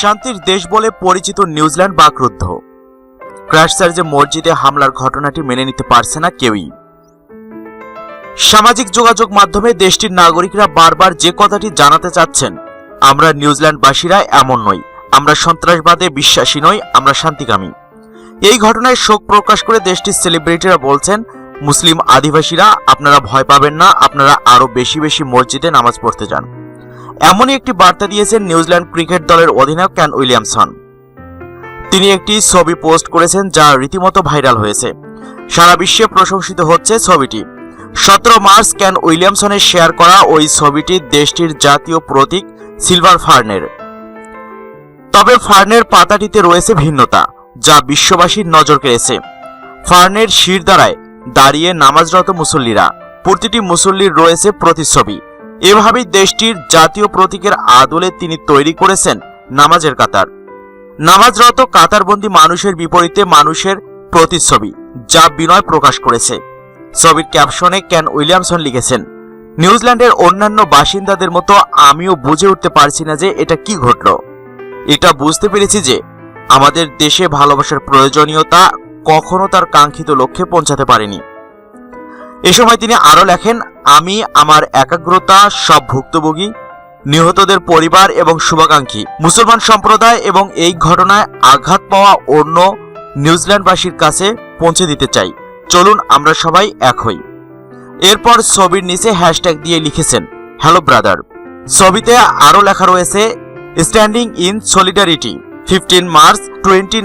শান্তির দেশ বলে পরিচিত নিউজিল্যান্ড বাকরুদ্ধ ক্রাইস্টচার্চে মসজিদে হামলার ঘটনাটি মেনে নিতে পারছে না কেউই। সামাজিক যোগাযোগ মাধ্যমে দেশটির নাগরিকরা বারবার যে কথাটি জানাতে চাচ্ছেন, আমরা নিউজিল্যান্ডবাসীরা এমন নই, আমরা সন্ত্রাসবাদে বিশ্বাসী নই, আমরা শান্তিকামী। এই ঘটনায় শোক প্রকাশ করে দেশটির সেলিব্রিটিরা বলছেন, মুসলিম আদিবাসীরা, আপনারা ভয় পাবেন না, আপনারা আরও বেশি বেশি মসজিদে নামাজ পড়তে যান। এমনই একটি বার্তা দিয়েছেন নিউজিল্যান্ড ক্রিকেট দলের অধিনায়ক ক্যান উইলিয়ামসন। তিনি একটি ছবি পোস্ট করেছেন যা রীতিমতো ভাইরাল হয়েছে। সারা বিশ্বে প্রশংসিত হচ্ছে ছবিটি। সতেরো মার্চ ক্যান উইলিয়ামসনের শেয়ার করা ওই ছবিটি দেশটির জাতীয় প্রতীক সিলভার ফার্নের। তবে ফার্নের পাতাটিতে রয়েছে ভিন্নতা, যা বিশ্ববাসীর নজর কেড়েছে। ফার্নের শির দ্বারায় দাঁড়িয়ে নামাজরত মুসল্লিরা, প্রতিটি মুসল্লির রয়েছে প্রতিচ্ছবি। এভাবেই দেশটির জাতীয় প্রতীকের আদলে তিনি তৈরি করেছেন নামাজের কাতার। নামাজরত কাতারবন্দি মানুষের বিপরীতে মানুষের প্রতিচ্ছবি যা বিনয় প্রকাশ করেছে। ছবির ক্যাপশনে ক্যান উইলিয়ামসন লিখেছেন, নিউজিল্যান্ডের অন্যান্য বাসিন্দাদের মতো আমিও বুঝে উঠতে পারছি না যে এটা কি ঘটল। এটা বুঝতে পেরেছি যে আমাদের দেশে ভালোবাসার প্রয়োজনীয়তা কখনো তার কাঙ্ক্ষিত লক্ষ্যে পৌঁছাতে পারেনি। এ সময় তিনি আরও লেখেন আমি আমার একাগ্রতা সব ভুক্তভোগী, নিহতদের পরিবার এবং শুভাকাঙ্ক্ষী। মুসলমান সম্প্রদায় এবং এই ঘটনায় আঘাত পাওয়া অন্য নিউজিল্যান্ডবাসীর কাছে পৌঁছে দিতে চাই। চলুন আমরা সবাই এক হই। এরপর ছবির নিচে হ্যাশট্যাগ দিয়ে লিখেছেন হ্যালো ব্রাদার ছবিতে আরও লেখা রয়েছে standing in solidarity fifteen March twenty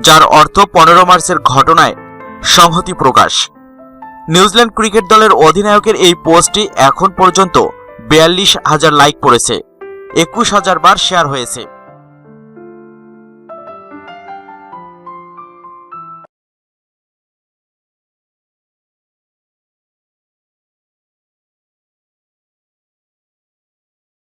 যার অর্থ পনেরো মার্চের ঘটনায় সংহতি প্রকাশ। নিউজিল্যান্ড ক্রিকেট দলের অধিনায়কের এই পোস্টটি এখন পর্যন্ত বিয়াল্লিশ হাজার লাইক পড়েছে, একুশ হাজার বার শেয়ার হয়েছে।